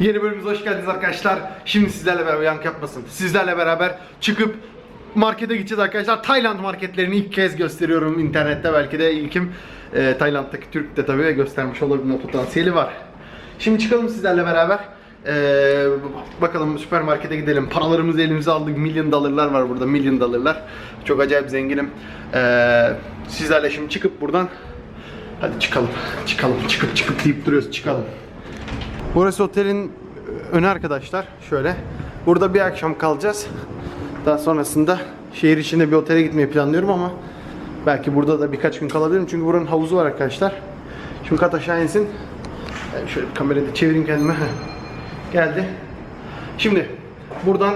Yeni bölümümüze hoş geldiniz arkadaşlar. Şimdi sizlerle beraber yank yapmasın. Sizlerle beraber çıkıp markete gideceğiz arkadaşlar. Tayland marketlerini ilk kez gösteriyorum internette. Belki de ilkim e, Tayland'daki Türk de tabii göstermiş olabilme potansiyeli var. Şimdi çıkalım sizlerle beraber. E, bakalım süpermarkete gidelim. Paralarımızı elimize aldık. Milyon dolarlar var burada. Milyon dolarlar. Çok acayip zenginim. E, sizlerle şimdi çıkıp buradan Hadi çıkalım. Çıkalım. Çıkıp çıkıp deyip duruyoruz. Çıkalım. Burası otelin önü arkadaşlar. Şöyle. Burada bir akşam kalacağız. Daha sonrasında şehir içinde bir otele gitmeyi planlıyorum ama belki burada da birkaç gün kalabilirim. Çünkü buranın havuzu var arkadaşlar. Şimdi kat aşağı insin. Yani şöyle bir kamerayı da çevireyim kendime. Geldi. Şimdi buradan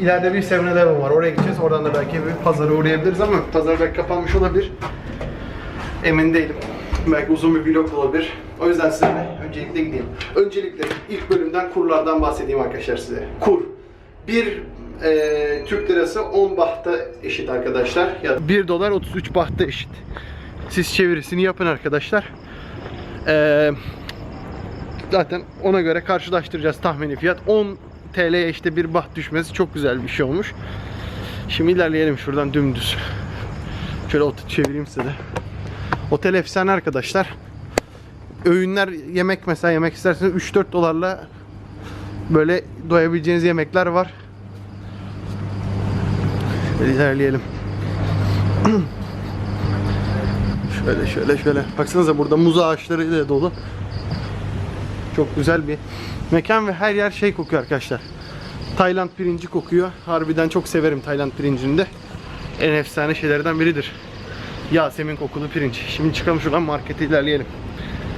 ileride bir 7-Eleven var. Oraya gideceğiz. Oradan da belki bir pazara uğrayabiliriz ama pazar belki kapanmış olabilir. Emin değilim. Belki uzun bir vlog olabilir. O yüzden size öncelikle gideyim. Öncelikle ilk bölümden kurlardan bahsedeyim arkadaşlar size. Kur. Bir e, Türk lirası 10 bahta eşit arkadaşlar. Ya 1 dolar 33 bahta eşit. Siz çevirisini yapın arkadaşlar. E, zaten ona göre karşılaştıracağız tahmini fiyat. 10 TL'ye işte bir baht düşmesi çok güzel bir şey olmuş. Şimdi ilerleyelim şuradan dümdüz. Şöyle otu çevireyim size de. Otel efsane arkadaşlar. Öğünler yemek mesela yemek isterseniz 3-4 dolarla böyle doyabileceğiniz yemekler var. İlerleyelim. şöyle şöyle şöyle. Baksanıza burada muz ağaçları ile dolu. Çok güzel bir mekan ve her yer şey kokuyor arkadaşlar. Tayland pirinci kokuyor. Harbiden çok severim Tayland pirincini de. En efsane şeylerden biridir. Yasemin kokulu pirinç. Şimdi çıkalım şuradan markete ilerleyelim.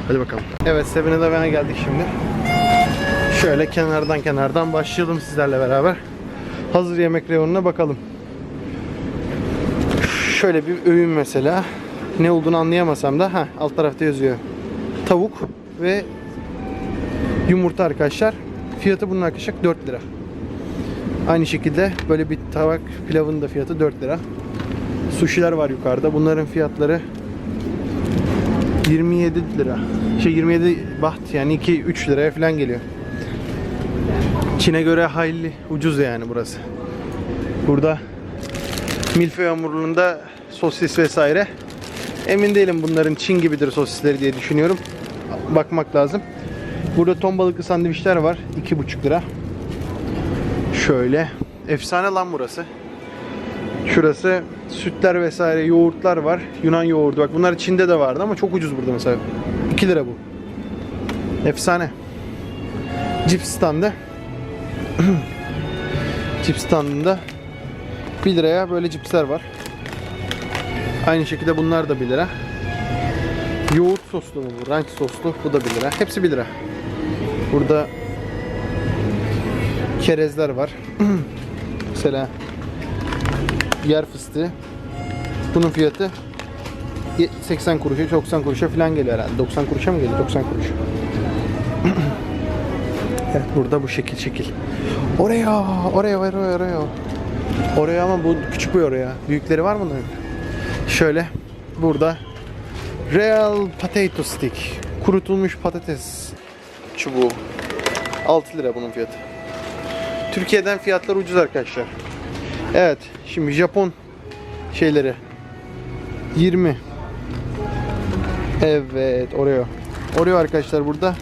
Hadi bakalım. Evet 7-Eleven'e geldik şimdi. Şöyle kenardan kenardan başlayalım sizlerle beraber. Hazır yemek reyonuna bakalım. Şöyle bir öğün mesela. Ne olduğunu anlayamasam da ha alt tarafta yazıyor. Tavuk ve yumurta arkadaşlar. Fiyatı bunun arkadaşlar 4 lira. Aynı şekilde böyle bir tabak pilavın da fiyatı 4 lira. Sushi'ler var yukarıda. Bunların fiyatları 27 lira. Şey 27 baht yani 2-3 liraya falan geliyor. Çin'e göre hayli ucuz yani burası. Burada milföy hamurunda sosis vesaire. Emin değilim bunların Çin gibidir sosisleri diye düşünüyorum. Bakmak lazım. Burada ton balıklı sandviçler var. 2,5 lira. Şöyle. Efsane lan burası. Şurası sütler vesaire yoğurtlar var. Yunan yoğurdu. Bak bunlar Çin'de de vardı ama çok ucuz burada mesela. 2 lira bu. Efsane. Cips standı. Cips standında 1 liraya böyle cipsler var. Aynı şekilde bunlar da 1 lira. Yoğurt soslu mu bu? Ranch soslu. Bu da 1 lira. Hepsi 1 lira. Burada kerezler var. Mesela yer fıstığı. Bunun fiyatı 80 kuruşa, 90 kuruşa falan geliyor herhalde. 90 kuruşa mı geliyor? 90 kuruş. evet burada bu şekil şekil. Oraya, oraya, oraya, oraya. Oraya ama bu küçük bir oraya. Büyükleri var mı? Şöyle burada Real Potato Stick. Kurutulmuş patates çubuğu. 6 lira bunun fiyatı. Türkiye'den fiyatlar ucuz arkadaşlar. Evet, şimdi Japon şeyleri 20. Evet, Oreo. Oreo arkadaşlar burada.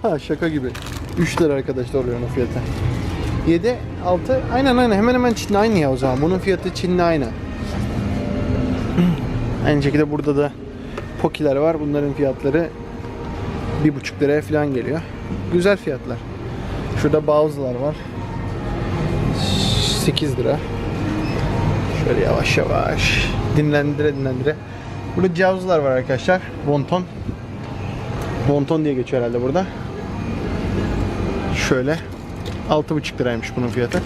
Şaka gibi. 3 lira arkadaşlar Oreo'nun fiyatı. 7, 6, aynen aynen hemen hemen Çin'le aynı ya o zaman. Bunun fiyatı Çin'le aynı. Aynı şekilde burada da Pokiler var. Bunların fiyatları 1,5 liraya falan geliyor. Güzel fiyatlar. Şurada Bows'lar var. 8 lira. Şöyle yavaş yavaş dinlendire dinlendire. Burada cavuzlar var arkadaşlar. Bonton. Bonton diye geçiyor herhalde burada. Şöyle 6,5 liraymış bunun fiyatı.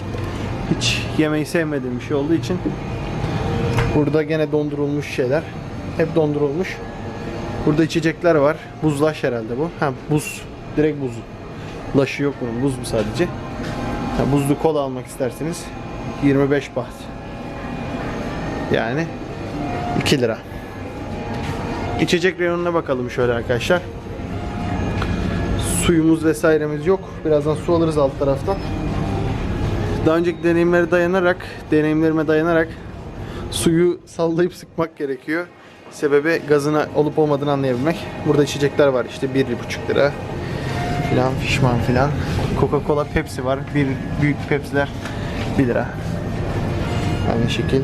Hiç yemeği sevmediğim bir şey olduğu için burada gene dondurulmuş şeyler. Hep dondurulmuş. Burada içecekler var. Buzlaş herhalde bu. Ha buz. Direkt buz. Laşı yok bunun. Buz bu sadece. Buzlu kola almak isterseniz 25 baht. Yani 2 lira. İçecek reyonuna bakalım şöyle arkadaşlar. Suyumuz vesairemiz yok. Birazdan su alırız alt taraftan. Daha önceki deneyimlere dayanarak, deneyimlerime dayanarak suyu sallayıp sıkmak gerekiyor. Sebebi gazına olup olmadığını anlayabilmek. Burada içecekler var işte 1,5 lira filan fişman filan. Coca-Cola, Pepsi var. Bir büyük Pepsi'ler 1 lira. Aynı şekil.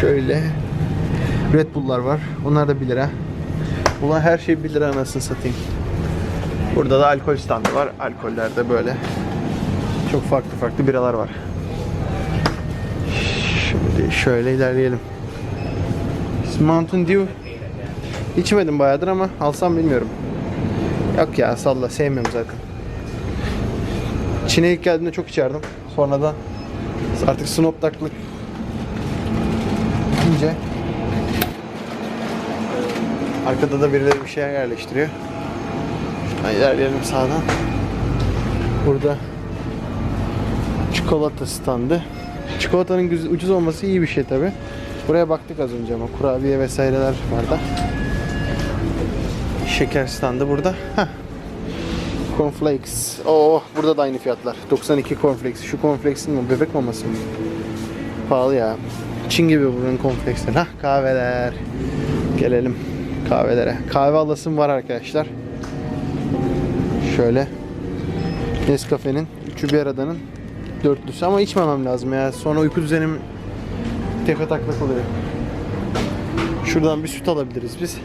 Şöyle Red Bull'lar var. Onlar da 1 lira. Ulan her şey 1 lira anasını satayım. Burada da alkol standı var. Alkoller de böyle. Çok farklı farklı biralar var. Şimdi şöyle ilerleyelim. Mountain Dew içmedim bayağıdır ama alsam bilmiyorum. Yok ya salla sevmiyorum zaten. Çin'e ilk geldiğimde çok içerdim. Sonradan artık Snoop Dogg'lık ince. Arkada da birileri bir şeyler yerleştiriyor. İlerleyelim sağdan. Burada çikolata standı. Çikolatanın ucuz olması iyi bir şey tabi. Buraya baktık az önce ama kurabiye vesaireler var da. Şeker standı burada. Heh. Cornflakes. Oo, burada da aynı fiyatlar. 92 cornflakes. Şu cornflakes'in mi? Bebek maması mı? Pahalı ya. Çin gibi buranın cornflakesleri. Hah kahveler. Gelelim kahvelere. Kahve alasım var arkadaşlar. Şöyle. Nescafe'nin, üçü bir aradanın dörtlüsü ama içmemem lazım ya. Sonra uyku düzenim tepe taklak oluyor. Şuradan bir süt alabiliriz biz.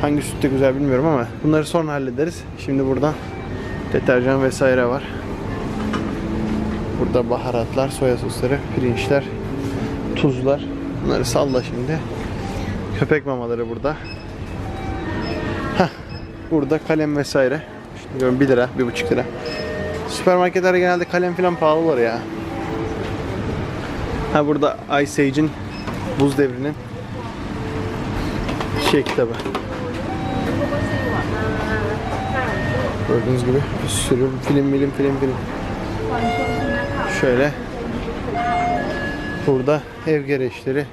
Hangi süt de güzel bilmiyorum ama bunları sonra hallederiz. Şimdi buradan deterjan vesaire var. Burada baharatlar, soya sosları, pirinçler, tuzlar. Bunları salla şimdi. Köpek mamaları burada. Heh, burada kalem vesaire. Şimdi görün 1 lira, 1,5 lira. Süpermarketlerde genelde kalem falan pahalı olur ya. Ha burada Ice Age'in buz devrinin şey kitabı. Gördüğünüz gibi bir sürü film film film film. Şöyle burada ev gereçleri,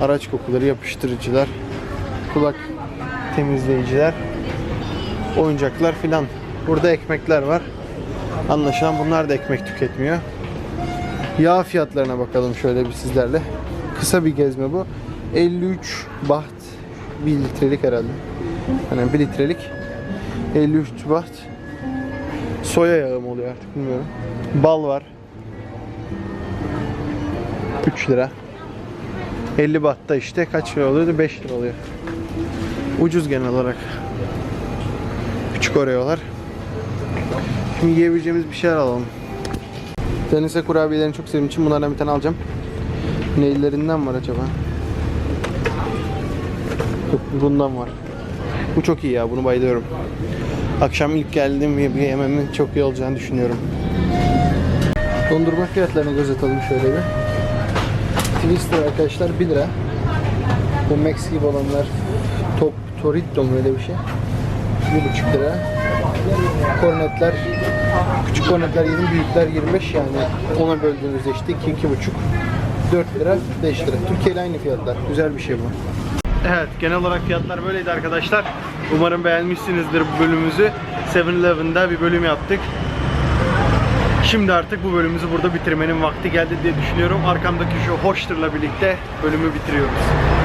araç kokuları, yapıştırıcılar, kulak temizleyiciler, oyuncaklar filan. Burada ekmekler var. Anlaşılan bunlar da ekmek tüketmiyor. Yağ fiyatlarına bakalım şöyle bir sizlerle. Kısa bir gezme bu. 53 baht 1 litrelik herhalde. Yani 1 litrelik 53 baht soya yağı mı oluyor artık bilmiyorum. Bal var. 3 lira. 50 bahtta işte kaç lira oluyordu? 5 lira oluyor. Ucuz genel olarak. Küçük oreolar. Şimdi yiyebileceğimiz bir şeyler alalım. Denize kurabiyelerini çok sevdiğim için bunlardan bir tane alacağım. Neylerinden var acaba? Bundan var. Bu çok iyi ya, bunu bayılıyorum. Akşam ilk geldiğim bir yememin çok iyi olacağını düşünüyorum. Dondurma fiyatlarını göz atalım şöyle bir. Twister arkadaşlar 1 lira. Bu Max gibi olanlar Top Torito mu öyle bir şey. 1,5 lira. Kornetler küçük kornetler 20, büyükler 25 yani ona böldüğünüzde işte 2 2,5 4 lira 5 lira. Türkiye ile aynı fiyatlar. Güzel bir şey bu. Evet genel olarak fiyatlar böyleydi arkadaşlar. Umarım beğenmişsinizdir bu bölümümüzü. 7-Eleven'da bir bölüm yaptık. Şimdi artık bu bölümümüzü burada bitirmenin vakti geldi diye düşünüyorum. Arkamdaki şu hoştırla birlikte bölümü bitiriyoruz.